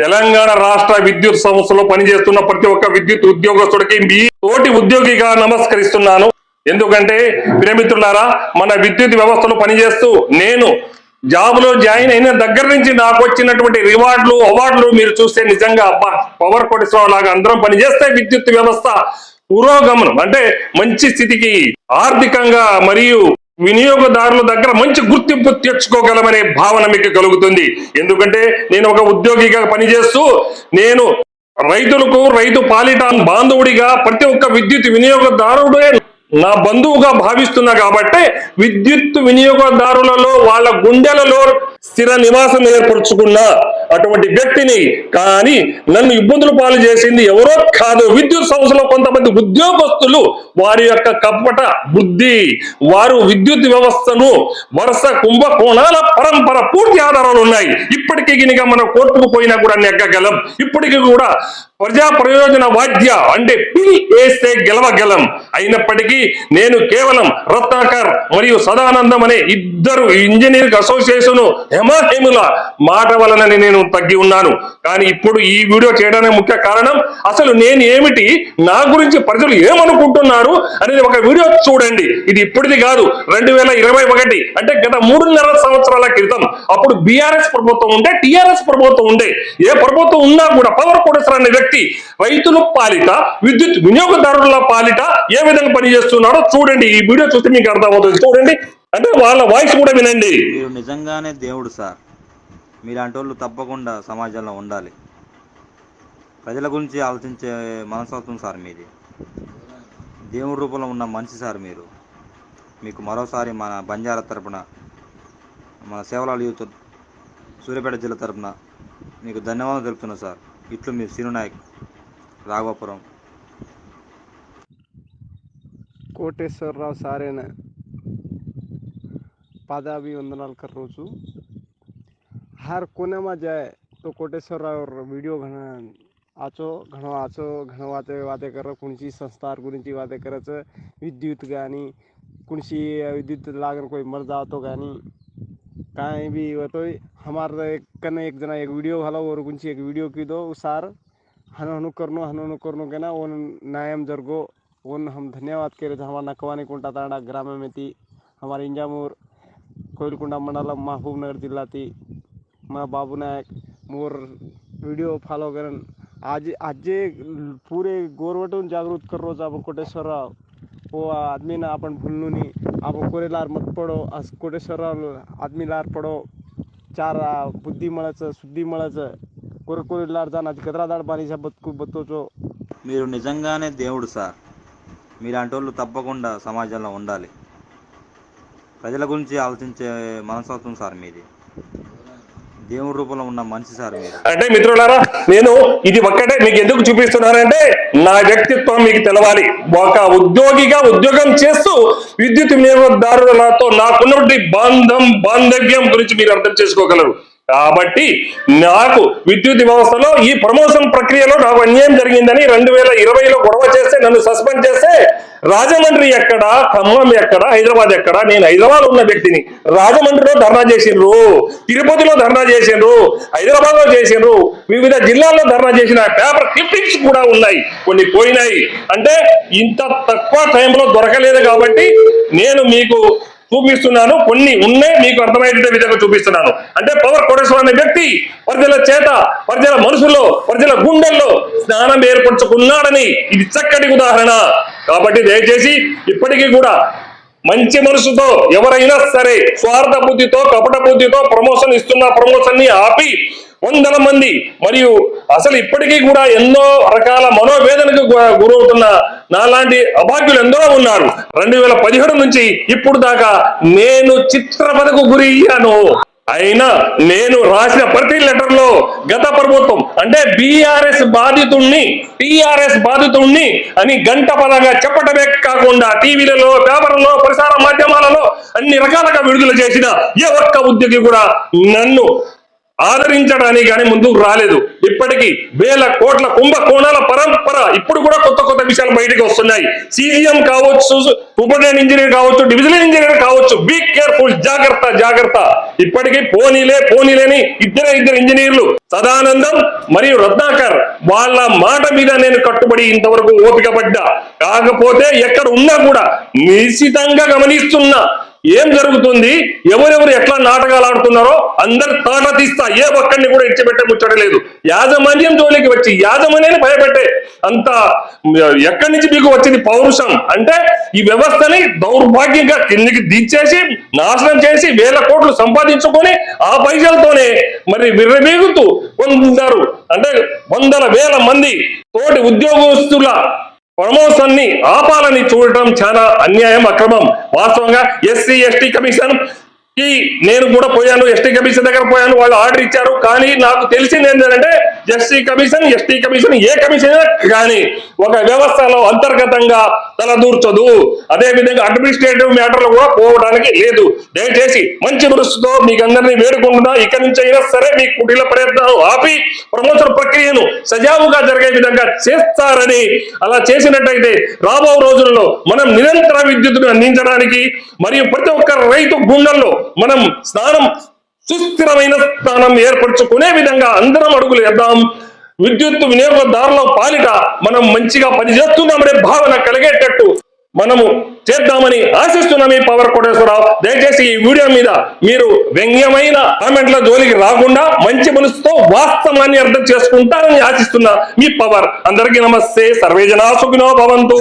తెలంగాణ రాష్ట్ర విద్యుత్ సంస్థలో పనిచేస్తున్న ప్రతి ఒక్క విద్యుత్ ఉద్యోగస్తుడికి మీ తోటి ఉద్యోగిగా నమస్కరిస్తున్నాను. ఎందుకంటే ప్రియమిత్రులారా మన విద్యుత్ వ్యవస్థలో పనిచేస్తూ నేను జాబ్లో జాయిన్ అయిన దగ్గర నుంచి నాకు వచ్చినటువంటి రివార్డులు అవార్డులు మీరు చూస్తే నిజంగా అబ్బా పవర్ కోటేశ్వరరావు లాగా అందరం పనిచేస్తే విద్యుత్ వ్యవస్థ పురోగమనం అంటే మంచి స్థితికి ఆర్థికంగా మరియు వినియోగదారుల దగ్గర మంచి గుర్తింపు తెచ్చుకోగలమనే భావన మీకు కలుగుతుంది. ఎందుకంటే నేను ఒక ఉద్యోగిగా పనిచేస్తూ నేను రైతులకు రైతు పాలిట బాంధవుడిగా ప్రతి ఒక్క విద్యుత్ వినియోగదారుడే నా బంధువుగా భావిస్తున్నా కాబట్టి విద్యుత్ వినియోగదారులలో వాళ్ళ గుండెలలో స్థిర నివాసం ఏర్పరచుకున్న అటువంటి వ్యక్తిని కానీ నన్ను ఇబ్బందులు పాలు చేసింది ఎవరో కాదు. విద్యుత్ సంస్థలో కొంతమంది ఉద్యోగస్తులు వారి యొక్క కపట బుద్ధి వారు విద్యుత్ వ్యవస్థను వరుస కుంభకోణాల పరంపర పూర్తి ఆధారాలు ఉన్నాయి. ఇప్పటికీ గినిగా మనం కోర్టుకు పోయినా కూడా నెగ్గగలం ఇప్పటికీ కూడా ప్రజా ప్రయోజన వాద్య అంటే పిల్ వేస్తే గెలవగలం. అయినప్పటికీ నేను కేవలం రత్నాకర్ మరియు సదానందం అనే ఇద్దరు ఇంజనీరింగ్ అసోసియేషన్ హెమాహేముల మాట వలనని నేను తగ్గి ఉన్నాను. కానీ ఇప్పుడు ఈ వీడియో చేయడానికి ముఖ్య కారణం అసలు నేను ఏమిటి నా గురించి ప్రజలు ఏమనుకుంటున్నారు అనేది ఒక వీడియో చూడండి. ఇది ఇప్పటిది కాదు రెండు వేల ఇరవై ఒకటి అంటే గత మూడున్నర సంవత్సరాల క్రితం. అప్పుడు బీఆర్ఎస్ ప్రభుత్వం ఉండే టిఆర్ఎస్ ప్రభుత్వం ఉండే. ఏ ప్రభుత్వం ఉన్నా కూడా పవర్ కోటేశ్వర అనే వ్యక్తి రైతుల పాలిట విద్యుత్ వినియోగదారుల పాలిట ఏ విధంగా పనిచేస్తున్నారో చూడండి. ఈ వీడియో చూస్తే మీకు అర్థమవుతుంది. చూడండి. అంటే వాళ్ళ వాయిస్ కూడా వినండి. మీరు నిజంగానే దేవుడు సార్. మీలాంటి వాళ్ళు తప్పకుండా సమాజంలో ఉండాలి. ప్రజల గురించి ఆలోచించే మనస్తత్వం సార్ మీది. దేవుడి రూపంలో ఉన్న మనిషి సార్ మీరు. మీకు మరోసారి మన బంజారా తరపున మన సేవలాల యూత్ సూర్యాపేట జిల్లా తరపున మీకు ధన్యవాదాలు తెలుపుతున్నా సార్. इथलं मी सिंधू नाईक रावापुरम कोटेश्वर राव सारे ना पादाबी वंदनालकर रोजू हर कोण्या माझे तो कोटेश्वर राव व्हिडिओ घण आचो घण आचो घण वाचे वादे करत कुणची संस्था कोणीची वादे करायचं विद्युत गाणी कोणशी विद्युत लागलं कोणी मर जातो गाणी कहीं भी हो तो हमार तो एक कने एक जना एक वीडियो घालो और कुंची एक वीडियो की दो सार हनु हनु करनो, हनु हनु करनो के ना ओन नायम जरगो, ओन हम धन्यवाद करे थे। हमारा नकवानी कुंटा ताड़ा ग्राम में थी, हमारे इंजामूर कोयलकुंडा महबूब नगर जिला थी, मैं बाबू नायक, मोर वीडियो फॉलो करन। आज आज पूरे गोरवट जागृत कर रोज आपण कोटेश्वर राव। वो आदमी ना अपन भूलू नहीं ಮತ್ಪಡೋ ಕೊಡೇಶ್ವರರು ಆದ್ಮಿಲಾರ್ ಪಡೋ ಚಾರ ಬುದ್ಧಿ ಮಳಚ ಸುದ್ದಿ ಮಳಚ కొరకూరులాడదాన్ని కదరాదాడు బానిస బతుకు బతుకోవచ్చు మీరు నిజంగానే దేవుడు సార్ మీలాంటి వాళ్ళు తప్పకుండా సమాజంలో ఉండాలి ప్రజల గురించి ఆలోచించే మనస్తత్వం సార్ మీది దేవుడి రూపంలో ఉన్న మనిషి సార్ అంటే మిత్రులారా నేను ఇది ఒక్కటే మీకు ఎందుకు చూపిస్తున్నానంటే నా వ్యక్తిత్వం మీకు తెలవాలి. ఒక ఉద్యోగిగా ఉద్యోగం చేస్తూ విద్యుత్ వినియోగదారులతో నాకున్నటువంటి బంధం బాంధవ్యం గురించి మీరు అర్థం చేసుకోగలరు. కాబట్టి నాకు విద్యుత్ వ్యవస్థలో ఈ ప్రమోషన్ ప్రక్రియలో నాకు అన్యాయం జరిగిందని రెండు వేల ఇరవైలో గొడవ చేస్తే నన్ను సస్పెండ్ చేస్తే రాజమండ్రి ఎక్కడ? ఖమ్మం ఎక్కడ? హైదరాబాద్ ఎక్కడ? నేను హైదరాబాద్ ఉన్న వ్యక్తిని. రాజమండ్రిలో ధర్నా చేసిండ్రు. తిరుపతిలో ధర్నా చేసిండ్రు. హైదరాబాద్లో చేసిండ్రు. వివిధ జిల్లాల్లో ధర్నా చేసిన పేపర్ క్లిప్పింగ్స్ కూడా ఉన్నాయి. కొన్ని పోయినాయి. అంటే ఇంత తక్కువ టైంలో దొరకలేదు కాబట్టి నేను మీకు చూపిస్తున్నాను. కొన్ని ఉన్నాయి మీకు అర్థమయ్యే విధంగా చూపిస్తున్నాను. అంటే పవర్ కోటేశ్వర అనే వ్యక్తి ప్రజల చేత ప్రజల మనసులో ప్రజల గుండెల్లో స్నానం ఏర్పరచుకున్నాడని ఇది చక్కటి ఉదాహరణ. కాబట్టి దయచేసి ఇప్పటికీ కూడా మంచి మనసుతో ఎవరైనా సరే స్వార్థ బుద్ధితో కపట బుద్ధితో ప్రమోషన్ ఇస్తున్న ప్రమోషన్ని ఆపి వందల మంది మరియు అసలు ఇప్పటికీ కూడా ఎన్నో రకాల మనోవేదనకు గు- గురవుతున్న నాలాంటి అభాగ్యులు ఎందరో ఉన్నారు. రెండు వేల పదిహేడు నుంచి ఇప్పుడు దాకా నేను చిత్రపదకు గురి అయ్యాను. అయినా నేను రాసిన ప్రతి లెటర్లో గత ప్రభుత్వం అంటే బీఆర్ఎస్ బాధితుణ్ణి టిఆర్ఎస్ బాధితుణ్ణి అని గంట పదంగా చెప్పటమే కాకుండా టీవీలలో పేపర్లలో ప్రసార మాధ్యమాలలో అన్ని రకాలుగా విడుదల చేసిన ఏ ఒక్క ఉద్యోగి కూడా నన్ను ఆదరించడానికి కానీ ముందుకు రాలేదు. ఇప్పటికీ వేల కోట్ల కుంభకోణాల పరంపర ఇప్పుడు కూడా కొత్త కొత్త విషయాలు బయటకు వస్తున్నాయి. సీఎం కావచ్చు సూపరింటెండెంట్ ఇంజనీర్ కావచ్చు డివిజనల్ ఇంజనీర్ కావచ్చు బీ కేర్ఫుల్ జాగ్రత్త జాగ్రత్త. ఇప్పటికీ పోనీలే పోనీలేని ఇద్దరే ఇద్దరు ఇంజనీర్లు సదానందం మరియు రత్నాకర్ వాళ్ళ మాట మీద నేను కట్టుబడి ఇంతవరకు ఓపిక పడ్డా కాకపోతే ఎక్కడ ఉన్నా కూడా నిశ్చితంగా గమనిస్తున్నా ఏం జరుగుతుంది? ఎవరెవరు ఎట్లా నాటకాలు ఆడుతున్నారో అందరు తాట తీస్తా. ఏ ఒక్కడిని కూడా ఇచ్చిపెట్టే ముచ్చటలేదు యాజమాన్యం జోలికి వచ్చి యాజమాన్యాన్ని భయపెట్టే అంత ఎక్కడి నుంచి మీకు వచ్చింది పౌరుషం? అంటే ఈ వ్యవస్థని దౌర్భాగ్యంగా కిందికి దించేసి నాశనం చేసి వేల కోట్లు సంపాదించుకొని ఆ పైసలతోనే మరి విర్రమీగుతూ కొందరు అంటే వందల వేల మంది తోటి ఉద్యోగస్తుల ప్రమోషన్ని ఆపాలని చూడటం చాలా అన్యాయం అక్రమం. వాస్తవంగా ఎస్సీ ఎస్టీ కమిషన్ నేను కూడా పోయాను ఎస్టీ కమిషన్ దగ్గర పోయాను వాళ్ళు ఆర్డర్ ఇచ్చారు. కానీ నాకు తెలిసింది ఏంటంటే ఎస్సీ కమిషన్ ఎస్టీ కమిషన్ ఏ కమిషన్ కానీ ఒక వ్యవస్థలో అంతర్గతంగా తలదూర్చదు. అదే విధంగా అడ్మినిస్ట్రేటివ్ మ్యాటర్లు కూడా పోవడానికి లేదు. దయచేసి మంచి మనసుతో మీకు అందరినీ వేడుకుంటున్నా. ఇక్కడి నుంచి అయినా సరే మీ కుటీల ప్రయత్నాలు ఆపి ప్రమోషన్ ప్రక్రియను సజావుగా జరిగే విధంగా చేస్తారని అలా చేసినట్టయితే రాబో రోజుల్లో మనం నిరంతర విద్యుత్తును అందించడానికి మరియు ప్రతి ఒక్క రైతు గుండెల్లో మనం స్నానం సుస్థిరమైన స్థానం ఏర్పరచుకునే విధంగా అందరం అడుగులు వేద్దాం. విద్యుత్ వినియోగదారుల పాలిట మనం మంచిగా పనిచేస్తున్నామనే భావన కలిగేటట్టు మనము చేద్దామని ఆశిస్తున్నాం ఈ పవర్ కోటేశ్వరరావు. దయచేసి ఈ వీడియో మీద మీరు వ్యంగ్యమైన కామెంట్ల జోలికి రాకుండా మంచి మనసుతో వాస్తవాన్ని అర్థం చేసుకుంటారని ఆశిస్తున్నా మీ పవర్. అందరికీ నమస్తే. సర్వేజనా సుఖినో భవంతు.